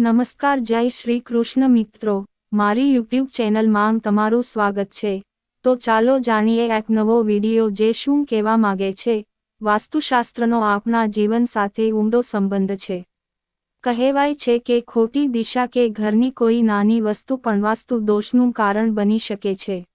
નમસ્કાર, જય શ્રી કૃષ્ણ મિત્રો. મારી યુટ્યુબ ચેનલમાં તમારું સ્વાગત છે. તો ચાલો જાણીએ એક નવો વીડિયો જે શું કહેવા માંગે છે. વાસ્તુશાસ્ત્રનો આપણા જીવન સાથે ઊંડો સંબંધ છે. કહેવાય છે કે ખોટી દિશા કે ઘરની કોઈ નાની વસ્તુ પણ વાસ્તુ દોષનું કારણ બની શકે છે.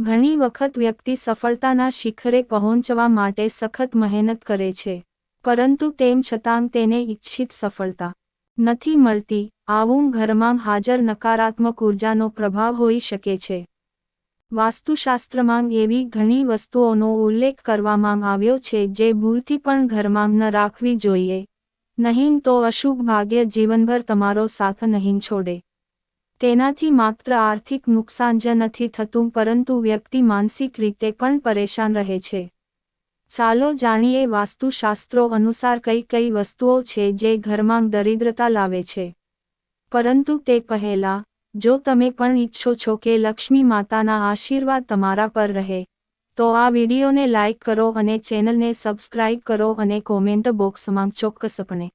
ઘણી વખત વ્યક્તિ સફળતાના શિખરે પહોંચવા માટે સખત મહેનત કરે છે. પરંતુ તેમ છતાં તેને ઇચ્છિત સફળતા નથી મળતી, આવું ઘરમાં હાજર નકારાત્મક ઉર્જાનો પ્રભાવ હોઈ શકે છે. વાસ્તુશાસ્ત્રમાં એવી ઘણી વસ્તુઓનો ઉલ્લેખ કરવામાં આવ્યો છે જે ભૂલથી પણ ઘરમાં ન રાખવી જોઈએ. નહીં તો અશુભ ભાગ્ય જીવનભર તમારો સાથ નહીં છોડે. તેનાથી માત્ર આર્થિક નુકસાન જ નથી થતું, પરંતુ વ્યક્તિ માનસિક રીતે પણ પરેશાન રહે છે. ચાલો જાણીએ વાસ્તુશાસ્ત્રો અનુસાર કઈ કઈ વસ્તુઓ છે જે ઘરમાં દરિદ્રતા લાવે છે. પરંતુ તે પહેલા, જો તમે પણ ઈચ્છો છો કે લક્ષ્મી માતાના આશીર્વાદ તમારા પર રહે, તો આ વિડીયોને લાઇક કરો અને ચેનલને સબસ્ક્રાઇબ કરો અને કોમેન્ટ બોક્સમાં ચોક્કસપણે.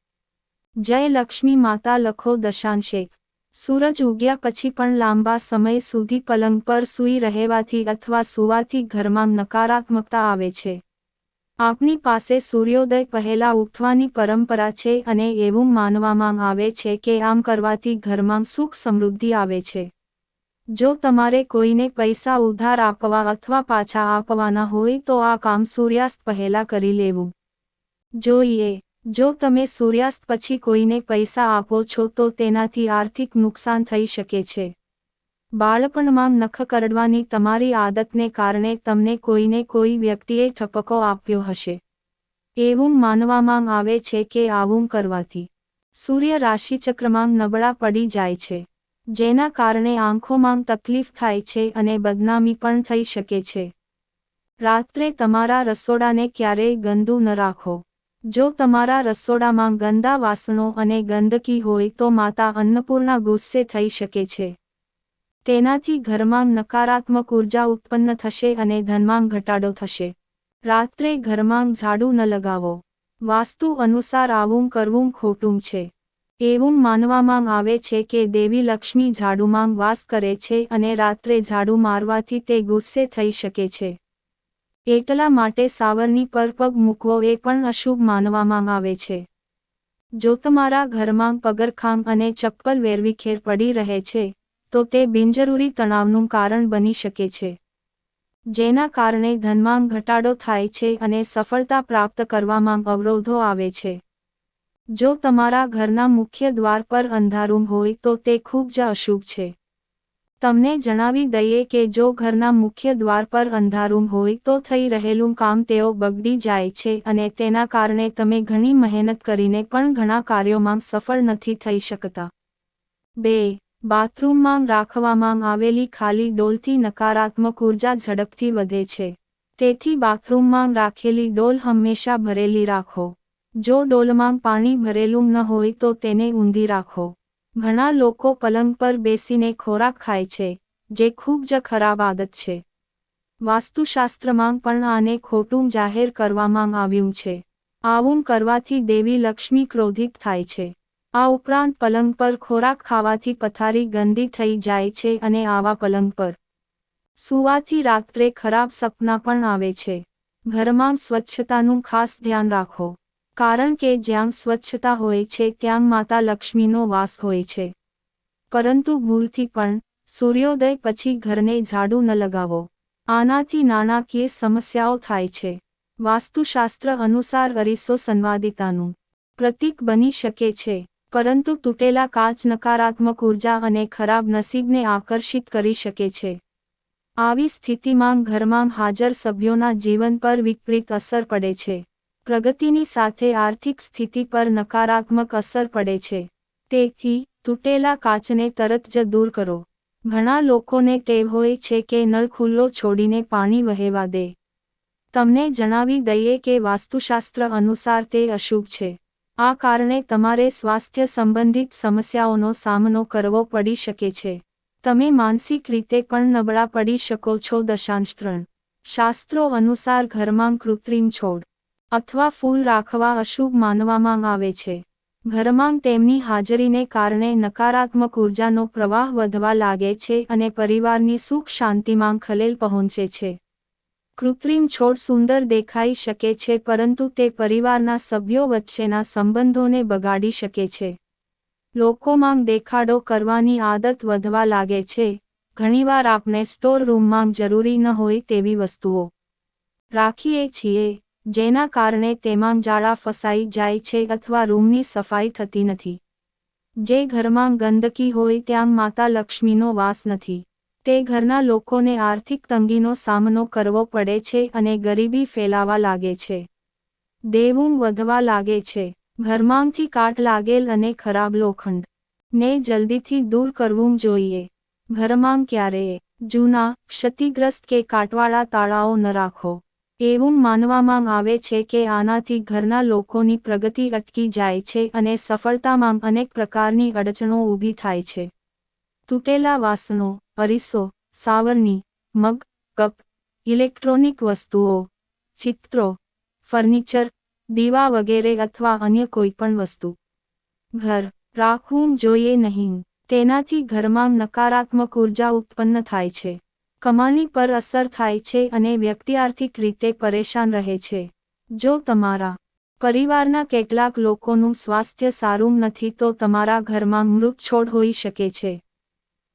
જય લક્ષ્મી માતા લખો દશાંશેક સૂરજ ઉગ્યા પછી પણ લાંબા સમય સુધી પલંગ પર સૂઈ રહેવાથી અથવા સૂવાથી ઘરમાં નકારાત્મકતા આવે છે. આપણી પાસે સૂર્યોદય પહેલા ઉઠવાની પરંપરા છે અને એવું માનવામાં આવે છે કે આમ કરવાથી ઘરમાં સુખ સમૃદ્ધિ આવે છે. જો તમારે કોઈને પૈસા ઉધાર આપવા અથવા પાછા આપવાના હોય તો આ કામ સૂર્યાસ્ત પહેલા કરી લેવું. જોઈએ, જો તમે સૂર્યાસ્ત પછી કોઈને પૈસા આપો છો તો તેનાથી આર્થિક નુકસાન થઈ શકે છે. બાળપણમાં નખ કરડવાની તમારી આદતને કારણે તમને કોઈને કોઈ વ્યક્તિએ ઠપકો આપ્યો હશે. એવું માનવામાં આવે છે કે આવું કરવાથી સૂર્ય રાશિચક્રમાં નબળા પડી જાય છે, જેના કારણે આંખોમાં તકલીફ થાય છે અને બદનામી પણ થઈ શકે છે. રાત્રે તમારા રસોડાને ક્યારેય ગંદુ ન રાખો. જો તમારા રસોડામાં ગંદા વાસણો અને ગંદકી હોય તો માતા અન્નપૂર્ણા ગુસ્સે થઈ શકે છે. તેનાથી ઘરમાં નકારાત્મક ઊર્જા ઉત્પન્ન થશે અને ધનમાં ઘટાડો થશે. રાત્રે ઘરમાં ઝાડુ ન લગાવો. વાસ્તુ અનુસાર આવું કરવું ખોટું છે. એવું માનવામાં આવે છે કે દેવી લક્ષ્મી ઝાડુમાં વાસ કરે છે અને રાત્રે ઝાડુ મારવાથી તે ગુસ્સે થઈ શકે છે. એટલા માટે સાવરની પર પગ મૂકવો એ પણ અશુભ માનવામાં આવે છે. જો તમારા ઘરમાં પગરખાંગ અને ચપ્પલ વેરવિખેર પડી રહે છે તો તે બિનજરૂરી તણાવનું કારણ બની શકે છે. જેના કારણે ધનમાં ઘટાડો થાય છે અને સફળતા પ્રાપ્ત કરવામાં અવરોધો આવે છે. જો તમારા ઘરના મુખ્ય દ્વાર પર અંધારું હોય તો તે ખૂબ જ અશુભ છે. તમને જણાવી દઈએ કે જો ઘરના મુખ્ય દ્વાર પર અંધારું હોય તો થઈ રહેલું કામ તેઓ બગડી જાય છે અને તેના કારણે તમે ઘણી મહેનત કરીને પણ ઘણા કાર્યોમાં સફળ નથી થઈ શકતા. બે બાથરૂમમાં રાખવામાં આવેલી ખાલી ડોલથી નકારાત્મક ઊર્જા ઝડપથી વધે છે. તેથી બાથરૂમમાં રાખેલી ડોલ હંમેશા ભરેલી રાખો. જો ડોલમાં પાણી ભરેલું ન હોય તો તેને ઊંધી રાખો. ઘણા લોકો પલંગ પર બેસીને ખોરાક ખાય છે, જે ખૂબ જ ખરાબ આદત છે. વાસ્તુશાસ્ત્રમાં પણ આને ખોટું જાહેર કરવામાં આવ્યું છે. આવું કરવાથી દેવી લક્ષ્મી ક્રોધિત થાય છે. આ ઉપરાંત પલંગ પર ખોરાક ખાવાથી પથારી ગંદી થઈ જાય છે અને આવા પલંગ પર સુવાથી રાત્રે ખરાબ સપના પણ આવે છે. ઘરમાં સ્વચ્છતાનું ખાસ ધ્યાન રાખો. કારણ કે જ્યાં સ્વચ્છતા હોય છે ત્યાં માતા લક્ષ્મીનો વાસ હોય છે. પરંતુ ભૂલથી પણ સૂર્યોદય પછી ઘરને ઝાડુ ન લગાવો. આનાથી નાણાકીય સમસ્યાઓ થાય છે. વાસ્તુશાસ્ત્ર અનુસાર અરીસો સંવાદિતાનું પ્રતીક બની શકે છે. પરંતુ તૂટેલા કાચ નકારાત્મક ઊર્જા અને ખરાબ નસીબને આકર્ષિત કરી શકે છે. આવી સ્થિતિમાં ઘરમાં હાજર સભ્યોના જીવન પર વિપરીત અસર પડે છે. પ્રગતિની સાથે આર્થિક સ્થિતિ પર નકારાત્મક અસર પડે છે. તેથી, તૂટેલા કાચને તરત જ દૂર કરો. ઘણા લોકોને ટેવ હોય છે કે નળ ખુલ્લો છોડીને પાણી વહેવા દે. તમને જણાવી દઈએ કે વાસ્તુશાસ્ત્ર અનુસાર તે અશુભ છે. આ કારણે તમારે સ્વાસ્થ્ય સંબંધિત સમસ્યાઓનો સામનો કરવો પડી શકે છે. તમે માનસિક રીતે પણ નબળા પડી શકો છો. દશાંશ ત્રણ શાસ્ત્રો અનુસાર ઘરમાં કૃત્રિમ છોડ અથવા ફૂલ રાખવા અશુભ માનવામાં આવે છે. ઘરમાં તેમની હાજરીને કારણે નકારાત્મક ઉર્જાનો પ્રવાહ વધવા લાગે છે અને પરિવારની સુખ શાંતિમાં ખલેલ પહોંચે છે. કૃત્રિમ છોડ સુંદર દેખાઈ શકે છે પરંતુ તે પરિવારના સભ્યો વચ્ચેના સંબંધોને બગાડી શકે છે. લોકોમાં દેખાડો કરવાની આદત વધવા લાગે છે. ઘણીવાર આપણે સ્ટોર રૂમમાં જરૂરી ન હોય તેવી વસ્તુઓ રાખીએ છીએ, જેના કારણે તેમાં જાળા ફસાઈ જાય છે અથવા રૂમની સફાઈ થતી નથી. જે ઘરમાં ગંદકી હોય ત્યાં માતા લક્ષ્મીનો વાસ નથી. તે ઘરના લોકોને આર્થિક તંગીનો સામનો કરવો પડે છે અને ગરીબી ફેલાવા લાગે છે. દેવું વધવા લાગે છે. ઘરમાંથી કાટ લાગેલ અને ખરાબ લોખંડ. ને જલ્દીથી દૂર કરવું જોઈએ. ઘરમાં ક્યારેય જૂના, ક્ષતિગ્રસ્ત કે કાટવાળા તાળાઓ ન રાખો. એવું માનવામાં આવે છે કે આનાથી ઘરના લોકોની પ્રગતિ અટકી જાય છે અને સફળતામાં અનેક પ્રકારની અડચણો ઊભી થાય છે. તૂટેલા વાસણો અરીસો, સાવરણી, મગ, કપ, ઇલેક્ટ્રોનિક વસ્તુઓ, ચિત્રો, ફર્નિચર, દીવા વગેરે અથવા અન્ય કોઈપણ વસ્તુ. ઘર, રાખવું જોઈએ નહીં. તેનાથી ઘરમાં નકારાત્મક ઊર્જા ઉત્પન્ન થાય છે. કમાણી પર અસર થાય છે અને વ્યક્તિ આર્થિક રીતે પરેશાન રહે છે. જો તમારા પરિવારના કેટલાક લોકોનું સ્વાસ્થ્ય સારું નથી તો તમારા ઘરમાં મૃત છોડ હોઈ શકે છે.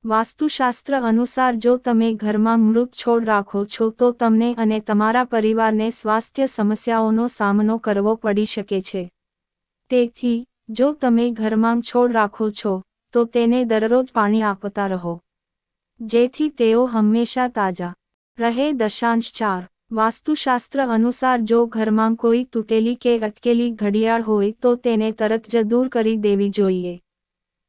વાસ્તુશાસ્ત્ર અનુસાર જો તમે ઘરમાં મૃત છોડ રાખો છો તો તમને અને તમારા પરિવારને સ્વાસ્થ્ય સમસ્યાઓનો સામનો કરવો પડી શકે છે. તેથી, જો તમે ઘરમાં છોડ રાખો છો, તો તેને દરરોજ પાણી આપતા રહો. જેથી તેઓ હંમેશા તાજા રહે. દશાંશ ચાર. વાસ્તુશાસ્ત્ર અનુસાર જો ઘરમાં કોઈ તૂટેલી કે અટકેલી ઘડિયાળ હોય તો તેને તરત જ દૂર કરી દેવી જોઈએ.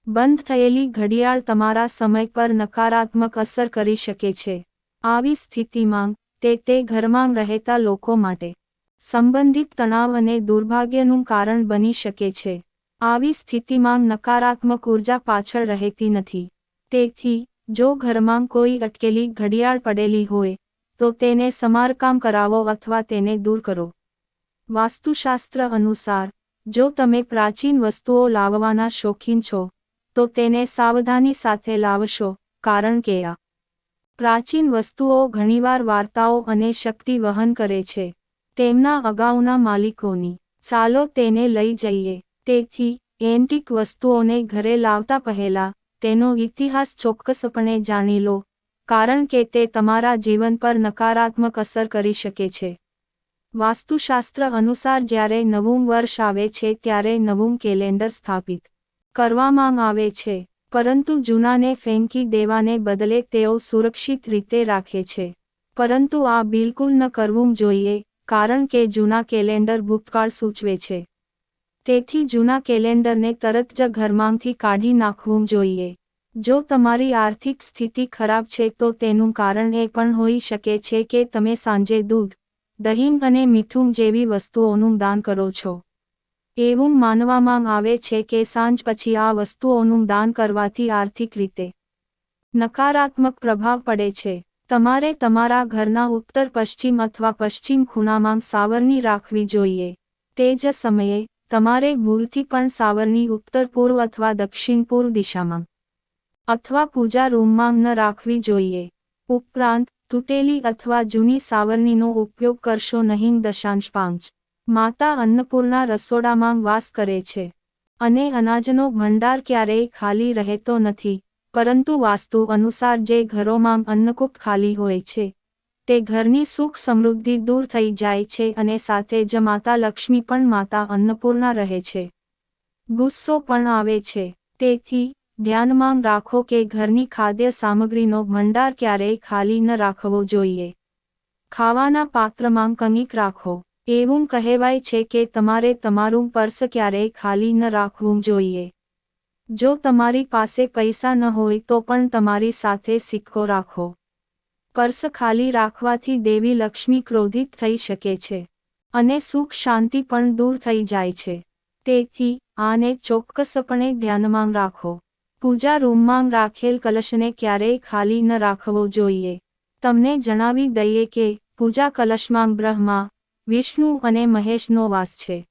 બંધ થયેલી ઘડિયાળ તમારા સમય પર નકારાત્મક અસર કરી શકે છે. આવી સ્થિતિમાં તે તે ઘરમાં રહેતા લોકો માટે સંબંધિત તણાવ અને દુર્ભાગ્યનું કારણ બની શકે છે. આવી સ્થિતિમાં નકારાત્મક ઊર્જા પાછળ રહેતી નથી. તેથી, જો ઘરમાં કોઈ અટકેલી ઘડિયાળ પડેલી હોય, તો તેને સમારકામ કરાવો અથવા તેને દૂર કરો. વાસ્તુશાસ્ત્ર અનુસાર, જો તમે પ્રાચીન વસ્તુઓ લાવવાના શોખીન છો તો તેને સાવધાની સાથે લાવશો, કારણ કે આ પ્રાચીન વસ્તુઓ ઘણીવાર વાર્તાઓ અને શક્તિ વહન કરે છે. તેમના અગાઉના માલિકોની, ચાલો તેને લઈ જઈએ. તેથી, એન્ટિક વસ્તુઓને ઘરે લાવતા પહેલા, તેનો ઇતિહાસ ચોક્કસપણે જાણી લો, કારણ કે તે તમારા જીવન પર નકારાત્મક અસર કરી શકે છે. વાસ્તુશાસ્ત્ર અનુસાર જ્યારે નવું વર્ષ આવે છે ત્યારે નવું કેલેન્ડર સ્થાપિત કરવામાં આવે છે, પરંતુ જૂનાને ફેંકી દેવાને બદલે તેઓ સુરક્ષિત રીતે રાખે છે. પરંતુ આ બિલકુલ ન કરવું જોઈએ, કારણ કે જૂના કેલેન્ડર ભૂતકાળ સૂચવે છે. તેથી જૂના કેલેન્ડરને તરત જ ઘરમાંથી કાઢી નાખવું જોઈએ. જો તમારી આર્થિક સ્થિતિ ખરાબ છે તો તેનું કારણ એ પણ હોઈ શકે છે કે તમે સાંજે દૂધ, દહીં અને મીઠું જેવી વસ્તુઓનું દાન કરો છો. એવું માનવામાં આવે છે કે સાંજ પછી આ વસ્તુઓનું દાન કરવાથી આર્થિક રીતે નકારાત્મક પ્રભાવ પડે છે. તમારે તમારા ઘરના ઉત્તર, પશ્ચિમ અથવા પશ્ચિમ ખૂણામાં સાવરણી રાખવી જોઈએ. તે જ સમયે, તમારે ભૂલથી પણ સાવરણી ઉત્તર પૂર્વ અથવા દક્ષિણ પૂર્વ દિશામાં અથવા પૂજા રૂમમાં ન રાખવી જોઈએ. ઉપરાંત, તૂટેલી અથવા જૂની સાવરણીનો ઉપયોગ કરશો નહીં દશાંશ પાંચ. માતા અન્નપૂર્ણા રસોડામાં વાસ કરે છે. અને અનાજનો ભંડાર ક્યારેય ખાલી રહેતો નથી, પરંતુ વાસ્તુ અનુસાર જે ઘરોમાં અન્નકૂપ ખાલી હોય છે, તે ઘરની સુખ સમૃદ્ધિ દૂર થઈ જાય છે અને સાથે જ માતા લક્ષ્મી પણ માતા અન્નપૂર્ણા રહે છે. ગુસ્સો પણ આવે છે. તેથી, ધ્યાનમાં રાખો કે ઘરની ખાદ્ય સામગ્રીનો ભંડાર ક્યારેય ખાલી ન રાખવો જોઈએ. ખાવાના પાત્રમાં કંઈક રાખો. એવું કહેવાય છે કે તમારે તમારું પર્સ ક્યારેય ખાલી ન રાખવું જોઈએ. જો તમારી પાસે પૈસા ન હોય તો પણ તમારી સાથે સિક્કો રાખો. પર્સ ખાલી રાખવાથી દેવી લક્ષ્મી ક્રોધિત થઈ શકે છે અને સુખ શાંતિ પણ દૂર થઈ જાય છે. તેથી, આને ચોક્કસપણે ધ્યાનમાં રાખો. પૂજા રૂમમાં રાખેલ કલશને ક્યારેય ખાલી ન રાખવો જોઈએ. તમને જણાવી દઈએ કે, પૂજા કલશમાં બ્રહ્મા વિષ્ણુ અને મહેશનો વાસ છે.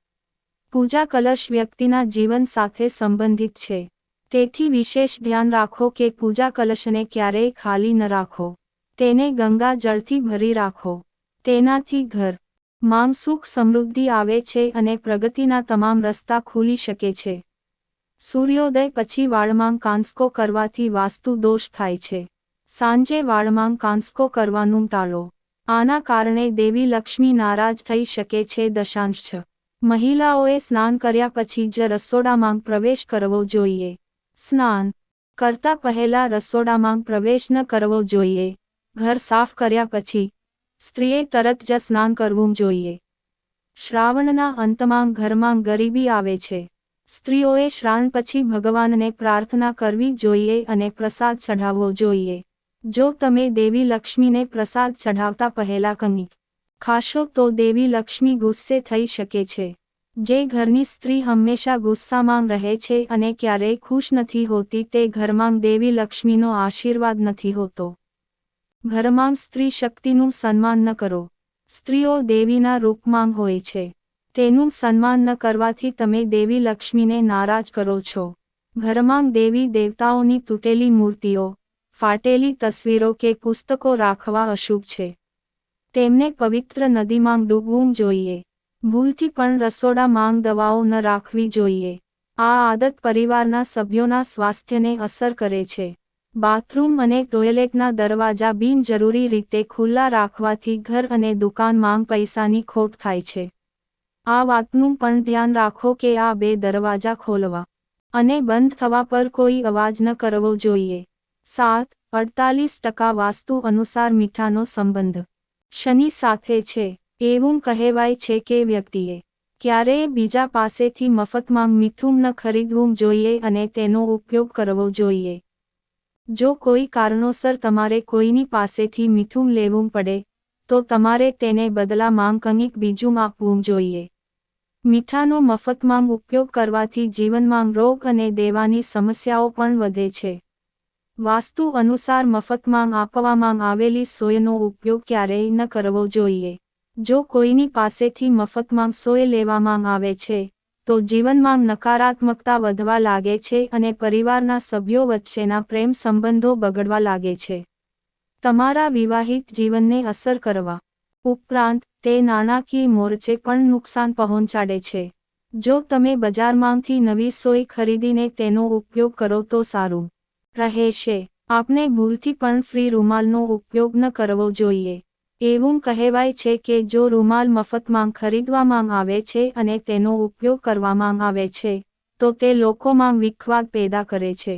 પૂજા કલશ વ્યક્તિના જીવન સાથે સંબંધિત છે. તેથી વિશેષ ધ્યાન રાખો કે પૂજા કલશને ક્યારેય ખાલી ન રાખો. તેને ગંગા જળથી ભરી રાખો. તેનાથી ઘર માંગ સુખ, સમૃદ્ધિ આવે છે અને પ્રગતિના તમામ રસ્તા ખુલી શકે છે. સૂર્યોદય પછી વાળમાં કાંસકો કરવાથી વાસ્તુ દોષ થાય છે. સાંજે વાળમાં કાંસકો કરવાનું ટાળો. આના કારણે દેવી લક્ષ્મી નારાજ થઈ શકે છે દશાંશ. છ મહિલાઓએ સ્નાન કર્યા પછી જ રસોડામાં પ્રવેશ કરવો જોઈએ. સ્નાન કરતા પહેલા રસોડામાં પ્રવેશ ન કરવો જોઈએ. ઘર સાફ કર્યા પછી સ્ત્રીએ તરત જ સ્નાન કરવું જોઈએ. શ્રાવણના અંતમાં ઘરમાં ગરીબી આવે છે. સ્ત્રીઓએ શ્રાવણ પછી ભગવાનને પ્રાર્થના કરવી જોઈએ અને પ્રસાદ ચઢાવવો જોઈએ. જો તમે દેવી લક્ષ્મીને પ્રસાદ ચઢાવતા પહેલા કંઈક ખાશો તો દેવી લક્ષ્મી ગુસ્સે થઈ શકે છે. જે ઘરની સ્ત્રી હંમેશા ગુસ્સામાં રહે છે અને ક્યારેય ખુશ નથી હોતી તે ઘરમાં દેવી લક્ષ્મીનો આશીર્વાદ નથી હોતો. ઘરમાં સ્ત્રી શક્તિનું સન્માન ન કરો. સ્ત્રીઓ દેવીના રૂપમાં હોય છે. તેનું સન્માન ન કરવાથી તમે દેવી લક્ષ્મીને નારાજ કરો છો. ઘરમાં દેવી દેવતાઓની તૂટેલી મૂર્તિઓ ફાટેલી તસવીરો કે પુસ્તકો રાખવા અશુભ છે. તેમને પવિત્ર નદીમાં ડૂબવું જોઈએ. ભૂલથી પણ રસોડા માંગ દવાઓ ન રાખવી જોઈએ. આ આદત પરિવારના સભ્યોના સ્વાસ્થ્યને અસર કરે છે. બાથરૂમ અને ટોયલેટના દરવાજા બિનજરૂરી રીતે ખુલ્લા રાખવાથી ઘર અને દુકાનમાં પૈસાની ખોટ થાય છે. આ વાતનું પણ ધ્યાન રાખો કે આ બે દરવાજા ખોલવા અને બંધ થવા પર કોઈ અવાજ ન કરવો જોઈએ. સાત અડતાલીસ ટકા વાસ્તુ અનુસાર મીઠાનો સંબંધ. શનિ સાથે છે, એવું કહેવાય છે કે વ્યક્તિએ ક્યારેય બીજા પાસેથી મફતમાં મીઠું ન ખરીદવું જોઈએ અને તેનો ઉપયોગ કરવો જોઈએ. જો કોઈ કારણોસર તમારે કોઈની પાસેથી મીઠું લેવું પડે, તો તમારે તેને બદલામાં કંઈક બીજું આપવું જોઈએ. મીઠાનો મફતમાં ઉપયોગ કરવાથી જીવનમાં રોગ અને દેવાની સમસ્યાઓ પણ વધે છે. વાસ્તુ અનુસાર મફતમાં આપવામાં આવેલી સોયનો ઉપયોગ ક્યારેય ન કરવો જોઈએ. જો કોઈની પાસેથી મફતમાં સોય લેવામાં આવે છે, તો જીવનમાં નકારાત્મકતા વધવા લાગે છે અને પરિવારના સભ્યો વચ્ચેના પ્રેમ સંબંધો બગડવા લાગે છે. તમારા વિવાહિત જીવનને અસર કરવા ઉપરાંત તે નાણાકીય મોરચે પણ નુકસાન પહોંચાડે છે. જો તમે બજારમાંથી નવી સોય ખરીદીને તેનો ઉપયોગ કરો તો સારું. રહેશે આપને ભૂલથી પણ ફ્રી રૂમાલનો ઉપયોગ ન કરવો જોઈએ. એવું કહેવાય છે કે જો રૂમાલ મફતમાં ખરીદવામાં આવે છે અને તેનો ઉપયોગ કરવામાં આવે છે, તો તે લોકોમાં વિખવાદ પેદા કરે છે.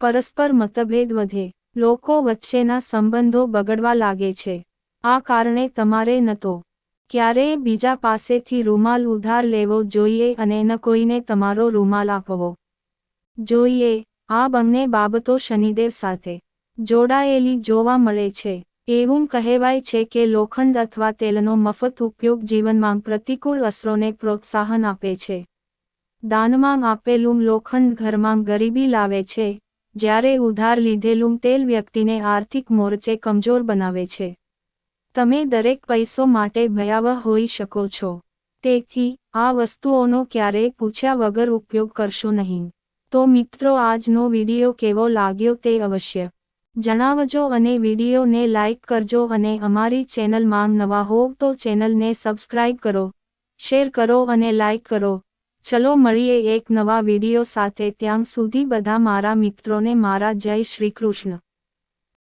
પરસ્પર મતભેદ વધે. લોકો વચ્ચેના સંબંધો બગડવા લાગે છે. આ કારણે તમારે ન તો ક્યારેય બીજા પાસેથી રૂમાલ ઉધાર લેવો જોઈએ અને ન કોઈને તમારો રૂમાલ આપવો જોઈએ. આ બંને બાબતો શનિદેવ સાથે જોડાયેલી જોવા મળે છે. એવું કહેવાય છે કે લોખંડ અથવા તેલનો મફત ઉપયોગ જીવનમાં પ્રતિકૂળ અસરોને પ્રોત્સાહન આપે છે. દાનમાં આપેલું લોખંડ ઘરમાં ગરીબી લાવે છે, જ્યારે ઉધાર લીધેલું તેલ વ્યક્તિને આર્થિક મોરચે કમજોર બનાવે છે. તમે દરેક પૈસો માટે ભયાવહ હોઈ શકો છો. તેથી, આ વસ્તુઓનો ક્યારેય પૂછ્યા વગર ઉપયોગ કરશો નહીં. તો મિત્રો આજનો વીડિયો કેવો લાગ્યો તે અવશ્ય જણાવજો અને વિડીયોને લાઇક કરજો અને અમારી ચેનલ માંગ નવા હોવ તો ચેનલને સબસ્ક્રાઇબ કરો, શેર કરો અને લાઇક કરો. ચલો મળીએ એક નવા વીડિયો સાથે ત્યાં સુધી બધા મારા મિત્રોને મારા જય શ્રી કૃષ્ણ.